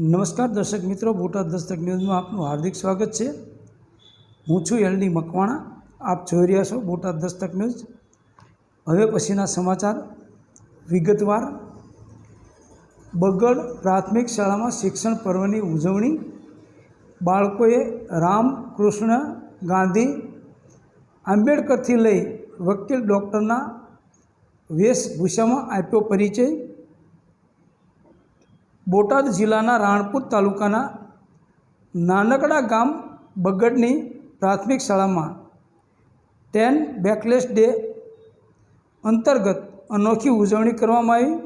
નમસ્કાર દર્શક મિત્રો, બોટાદ દસ્તક ન્યૂઝમાં આપનું હાર્દિક સ્વાગત છે. હું છું એલડી મકવાણા, આપ જોઈ રહ્યા છો બોટાદ દસ્તક ન્યૂઝ. હવે પછીના સમાચાર. વિગતવાર. બગડ પ્રાથમિક શાળામાં શિક્ષણ પર્વની ઉજવણી. બાળકોએ રામ કૃષ્ણ ગાંધી આંબેડકરથી લઈ વકીલ ડૉક્ટરના વેશભૂષામાં આપ્યો પરિચય. બોટાદ જિલ્લાના રાણપુર તાલુકાના નાનકડા ગામ બગડની પ્રાથમિક શાળામાં ટેન બેકલેસ ડે અંતર્ગત અનોખી ઉજવણી કરવામાં આવી.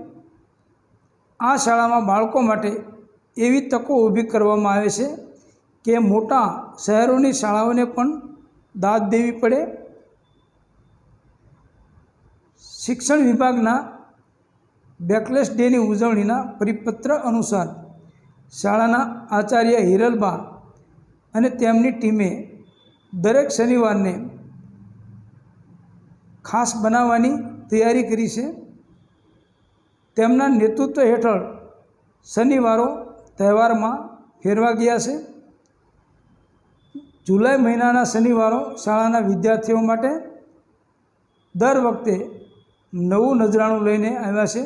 આ શાળામાં બાળકો માટે એવી તકો ઊભી કરવામાં આવે છે કે મોટા શહેરોની શાળાઓને પણ દાદ દેવી પડે. શિક્ષણ વિભાગના બેકલેસ ડેની ઉજવણીના પરિપત્ર અનુસાર શાળાના આચાર્ય હિરલબા અને તેમની ટીમે દરેક શનિવારને ખાસ બનાવવાની તૈયારી કરી છે. તેમના નેતૃત્વ હેઠળ શનિવારો તહેવારમાં ફેરવા ગયા છે. જુલાઈ મહિનાના શનિવારો શાળાના વિદ્યાર્થીઓ માટે દર વખતે નવું નજરાણું લઈને આવ્યા છે.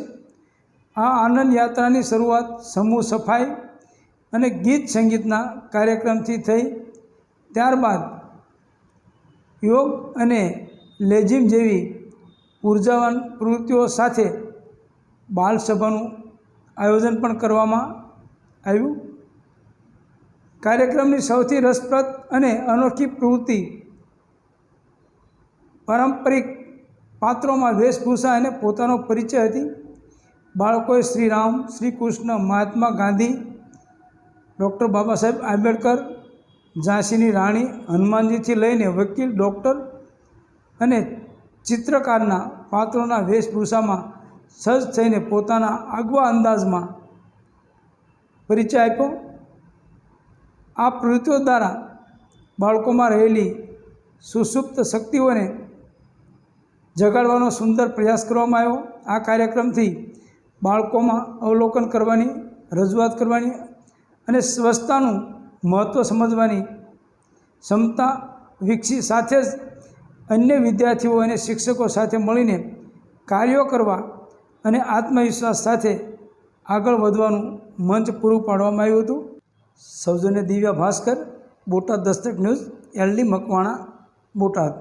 આ આનંદ યાત્રાની શરૂઆત સમૂહ સફાઈ અને ગીત સંગીતના કાર્યક્રમથી થઈ. ત્યારબાદ યોગ અને લેઝિમ જેવી ઉર્જાવાન પ્રવૃત્તિઓ સાથે બાલસભાનું આયોજન પણ કરવામાં આવ્યું. કાર્યક્રમની સૌથી રસપ્રદ અને અનોખી પ્રવૃત્તિ પારંપરિક પાત્રોમાં વેશભૂષા અને પોતાનો પરિચય હતી. બાળકોએ શ્રી રામ, શ્રી કૃષ્ણ, મહાત્મા ગાંધી, ડૉક્ટર બાબા સાહેબ આંબેડકર, ઝાંસીની રાણી, હનુમાનજીથી લઈને વકીલ, ડૉક્ટર અને ચિત્રકારના પાત્રોના વેશભૂષામાં સજ્જ થઈને પોતાના આગવા અંદાજમાં પરિચય આપ્યો. આ પ્રવૃત્તિઓ દ્વારા બાળકોમાં રહેલી સુસુપ્ત શક્તિઓને જગાડવાનો સુંદર પ્રયાસ કરવામાં આવ્યો. આ કાર્યક્રમથી બાળકોમાં અવલોકન કરવાની, રજૂઆત કરવાની અને સ્વચ્છતાનું મહત્ત્વ સમજવાની ક્ષમતા વિકસી સાથે જ અન્ય વિદ્યાર્થીઓ અને શિક્ષકો સાથે મળીને કાર્યો કરવા અને આત્મવિશ્વાસ સાથે આગળ વધવાનું મંચ પૂરું પાડવામાં આવ્યું હતું. સૌજન્ય દિવ્યા ભાસ્કર, બોટાદ દસ્તક ન્યૂઝ, એલડી મકવાણા, બોટાદ.